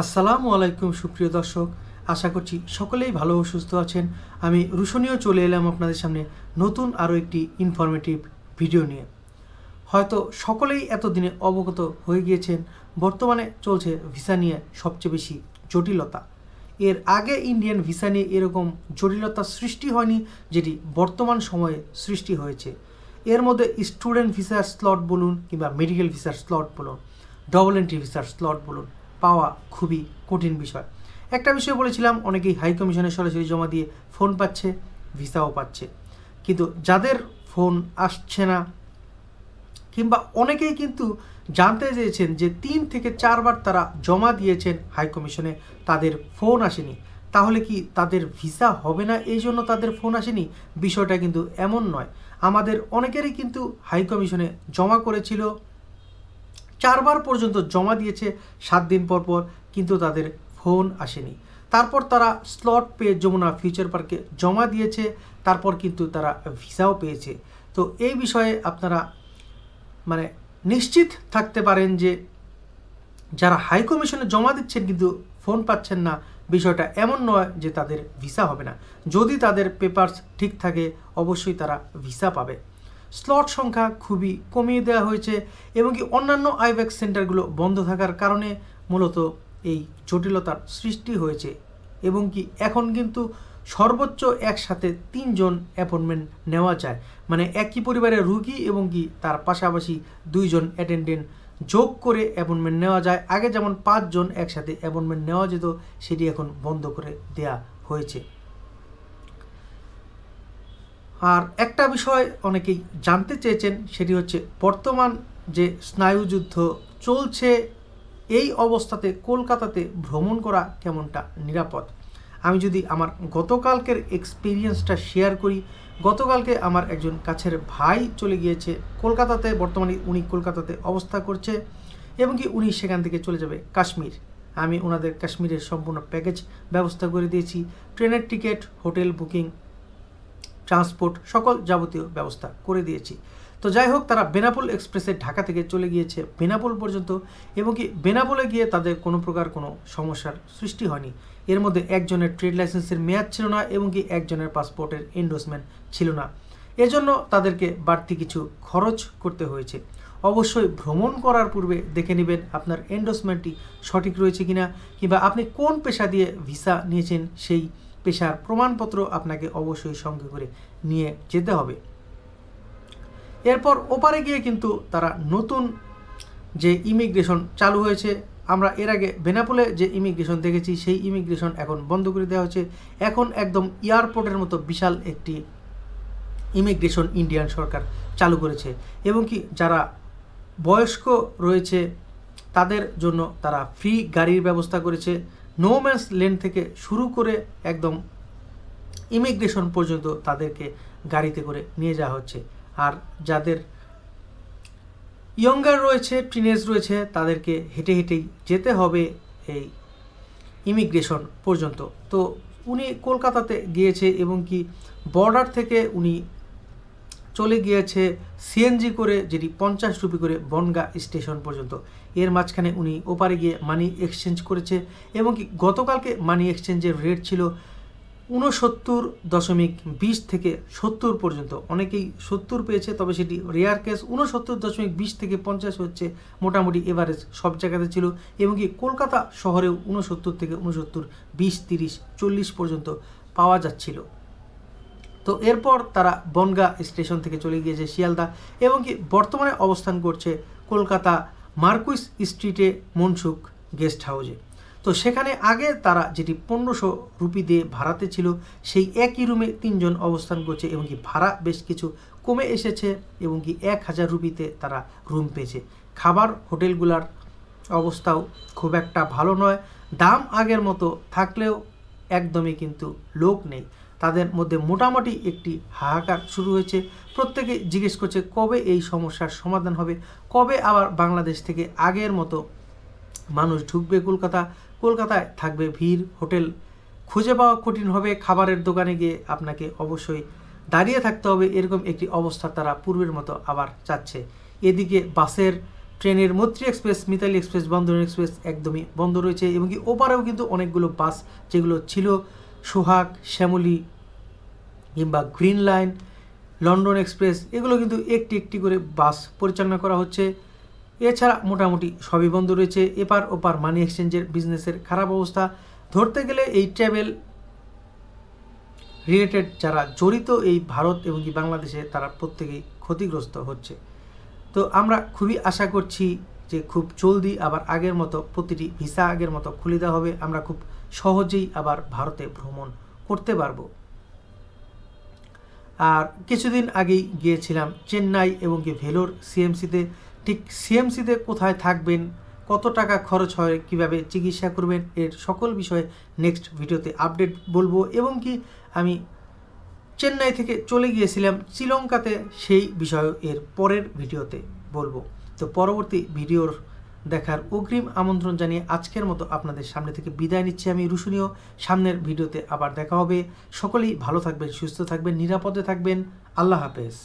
আসসালামু আলাইকুম, সুপ্রিয় দর্শক। আশা করছি সকলেই ভালো ও সুস্থ আছেন। আমি রুশনীয় চলে এলাম আপনাদের সামনে নতুন আরও একটি ইনফরমেটিভ ভিডিও নিয়ে। হয়তো সকলেই এতদিনে অবগত হয়ে গিয়েছেন, বর্তমানে চলছে ভিসা নিয়ে সবচেয়ে বেশি জটিলতা। এর আগে ইন্ডিয়ান ভিসা নিয়ে এরকম জটিলতা সৃষ্টি হয়নি, যেটি বর্তমান সময়ে সৃষ্টি হয়েছে। এর মধ্যে স্টুডেন্ট ভিসার স্লট বলুন কিংবা মেডিকেল ভিসার স্লট বলুন ডবল এন্ট্রি ভিসার স্লট বলুন পাওয়া খুবই কঠিন বিষয়। একটা বিষয় বলেছিলাম, অনেকেই হাই কমিশনে সরাসরি জমা দিয়ে ফোন পাচ্ছে, ভিসাও পাচ্ছে। কিন্তু যাদের ফোন আসছে না, কিংবা অনেকেই কিন্তু জানতে চেয়েছেন যে তিন থেকে চারবার তারা জমা দিয়েছেন হাই কমিশনে তাদের ফোন আসেনি। তাহলে কি তাদের ভিসা হবে না? এই জন্য তাদের ফোন আসেনি? বিষয়টা কিন্তু এমন নয়। আমাদের অনেকেরই কিন্তু হাই কমিশনে জমা করেছিল চারবার পর্যন্ত জমা দিয়েছে, সাত দিন পর পর কিন্তু তাদের ফোন আসেনি। তারপর তারা স্লট পেয়ে যমুনা ফিউচার পার্কে জমা দিয়েছে, তারপর কিন্তু তারা ভিসাও পেয়েছে। তো এই বিষয়ে আপনারা মানে নিশ্চিত থাকতে পারেন যে যারা হাই কমিশনে জমা দিচ্ছেন কিন্তু ফোন পাচ্ছেন না, বিষয়টা এমন নয় যে তাদের ভিসা হবে না। যদি তাদের পেপারস ঠিক থাকে, অবশ্যই তারা ভিসা পাবে। স্লট সংখ্যা খুবই কমিয়ে দেওয়া হয়েছে এবং কি অন্যান্য আইভ্যাক্স সেন্টারগুলো বন্ধ থাকার কারণে মূলত এই জটিলতার সৃষ্টি হয়েছে এবং কি এখন কিন্তু সর্বোচ্চ একসাথে তিনজন অ্যাপয়েন্টমেন্ট নেওয়া যায়। মানে একই পরিবারের রুগী এবং কি তার পাশাপাশি দুইজন অ্যাটেন্ডেন্ট যোগ করে অ্যাপয়েন্টমেন্ট নেওয়া যায়। আগে যেমন পাঁচজন একসাথে অ্যাপয়েন্টমেন্ট নেওয়া যেত, সেটি এখন বন্ধ করে দেয়া হয়েছে। আর একটা বিষয় অনেকেই জানতে চেয়েছেন, সেটি হচ্ছে বর্তমান যে স্নায়ুযুদ্ধ চলছে, এই অবস্থাতে কলকাতাতে ভ্রমণ করা কেমনটা নিরাপদ? আমি যদি আমার গতকালকের এক্সপিরিয়েন্সটা শেয়ার করি, গতকালকে আমার একজন কাছের ভাই চলে গিয়েছে কলকাতাতে, বর্তমানে উনি কলকাতাতে অবস্থা করছে এবং কি উনি সেখান থেকে চলে যাবে কাশ্মীর। আমি ওনাদের কাশ্মীরের সম্পূর্ণ প্যাকেজ ব্যবস্থা করে দিয়েছি, ট্রেনের টিকিট, হোটেল বুকিং ট্রান্সপোর্ট সকল যাবতীয় ব্যবস্থা করে দিয়েছি। তো যাই হোক, তারা বেনাপোল এক্সপ্রেসে ঢাকা থেকে চলে গিয়েছে বেনাপোল পর্যন্ত এবং কি বেনাপোলে গিয়ে তাদের কোনো প্রকার কোনো সমস্যার সৃষ্টি হয়নি। এর মধ্যে একজনের ট্রেড লাইসেন্সের মেয়াদ ছিল না এবং কি একজনের পাসপোর্টের এন্ডোসমেন্ট ছিল না। এজন্য তাদেরকে বাড়তি কিছু খরচ করতে হয়েছে। অবশ্যই ভ্রমণ করার পূর্বে দেখে নেবেন আপনার এন্ডোসমেন্টটি সঠিক রয়েছে কিনা কিংবা আপনি কোন পেশা দিয়ে ভিসা নিয়েছেন সেই পেশার প্রমাণপত্র আপনাকে অবশ্যই সঙ্গে করে নিয়ে যেতে হবে। এরপর ওপারে গিয়ে কিন্তু তারা নতুন যে ইমিগ্রেশন চালু হয়েছে, আমরা এর আগে বেনাপোলে যে ইমিগ্রেশন দেখেছি, সেই ইমিগ্রেশন এখন বন্ধ করে দেওয়া হয়েছে। এখন একদম এয়ারপোর্টের মতো বিশাল একটি ইমিগ্রেশন ইন্ডিয়ান সরকার চালু করেছে এবং কি যারা বয়স্ক রয়েছে, তাদের জন্য তারা ফ্রি গাড়ির ব্যবস্থা করেছে। নো ম্যান্স লেন থেকে শুরু করে একদম ইমিগ্রেশন পর্যন্ত তাদেরকে গাড়িতে করে নিয়ে যাওয়া হচ্ছে। আর যাদের ইয়ঙ্গার রয়েছে টিনেজ রয়েছে, তাদেরকে হেঁটে হেঁটেই যেতে হবে এই ইমিগ্রেশন পর্যন্ত। তো উনি কলকাতাতে গিয়েছে এবং কি বর্ডার থেকে উনি চলে গিয়েছে সিএনজি করে, যেটি পঞ্চাশ রুপি করে বনগা স্টেশন পর্যন্ত। এর মাঝখানে উনি ওপারে গিয়ে মানি এক্সচেঞ্জ করেছে, এবং কি গতকালকে মানি এক্সচেঞ্জের রেট ছিল ঊনসত্তর দশমিক বিশ থেকে সত্তর পর্যন্ত। অনেকেই সত্তর পেয়েছে, তবে সেটি রেয়ার কেস। ঊনসত্তর দশমিক বিশ থেকে পঞ্চাশ হচ্ছে মোটামুটি এভারেজ সব জায়গাতে ছিল, এবং কি কলকাতা শহরেও ঊনসত্তর থেকে ঊনসত্তর, বিশ, তিরিশ, চল্লিশ পর্যন্ত পাওয়া যাচ্ছিল। তো এরপর তারা বনগা স্টেশন থেকে চলে গিয়েছে শিয়ালদা এবং কি বর্তমানে অবস্থান করছে কলকাতা মার্কুইস স্ট্রিটে মনসুখ গেস্ট হাউসে তো সেখানে আগে তারা যেটি পনেরোশো রুপি দিয়ে ভাড়াতে ছিল, সেই একই রুমে তিনজন অবস্থান করছে এবং কি ভাড়া বেশ কিছু কমে এসেছে এবং কি এক হাজার রুপিতে তারা রুম পেয়েছে। খাবার হোটেলগুলার অবস্থাও খুব একটা ভালো নয়। দাম আগের মতো থাকলেও একদমই কিন্তু লোক নেই। তাদের মধ্যে মোটামুটি একটি হাহাকার শুরু হয়েছে। প্রত্যেকে জিজ্ঞেস করছে, কবে এই সমস্যার সমাধান হবে? কবে আবার বাংলাদেশ থেকে আগের মতো মানুষ ঢুকবে কলকাতা? কলকাতায় থাকবে ভিড়, হোটেল। খুঁজে পাওয়া কঠিন হবে, খাবারের দোকানে গিয়ে আপনাকে অবশ্যই দাঁড়িয়ে থাকতে হবে। এরকম একটি অবস্থা তারা পূর্বের মতো আবার চাচ্ছে। এদিকে বাসের, ট্রেনের Maitree express, Mitali express Bandhan express একদমই বন্ধ রয়েছে এবং কি ওপারেও কিন্তু অনেকগুলো বাস যেগুলো ছিল সোহাগ, শ্যামলী কিংবা গ্রিন লাইন, লন্ডন এক্সপ্রেস, এগুলো কিন্তু একটি একটি করে বাস পরিচালনা করা হচ্ছে। এছাড়া মোটামুটি সবই বন্ধ রয়েছে। এপার ওপার মানি এক্সচেঞ্জের বিজনেসের খারাপ অবস্থা। ধরতে গেলে এই ট্রাভেল রিলেটেড যারা জড়িত এই ভারত এবং কি বাংলাদেশে তারা প্রত্যেকেই ক্ষতিগ্রস্ত হচ্ছে। তো আমরা খুবই আশা করছি যে খুব জলদি আবার আগের মতো প্রতিটি ভিসা আগের মতো খুলে দেওয়া হবে। আমরা খুব সহজেই আবার ভারতে ভ্রমণ করতে পারব। আর কিছুদিন আগেই গিয়েছিলাম চেন্নাই এবং কি ভেলোর সিএমসিতে। ঠিক সিএমসিতে কোথায় থাকবেন, কত টাকা খরচ হয়, কীভাবে চিকিৎসা করবেন, এর সকল বিষয়ে নেক্সট ভিডিওতে আপডেট বলব এবং কি আমি চেন্নাই থেকে চলে গিয়েছিলাম শ্রীলঙ্কাতে সেই বিষয় এর পরের ভিডিওতে বলব। তো পরবর্তী ভিডিওর দেখার অগ্রিম আমন্ত্রণ জানিয়ে আজকের মতো আপনাদের সামনে থেকে বিদায় নিচ্ছি আমি রুশনীয়। সামনের ভিডিওতে আবার দেখা হবে। সকলেই ভালো থাকবেন, সুস্থ থাকবেন, নিরাপদে থাকবেন। আল্লাহ হাফেজ।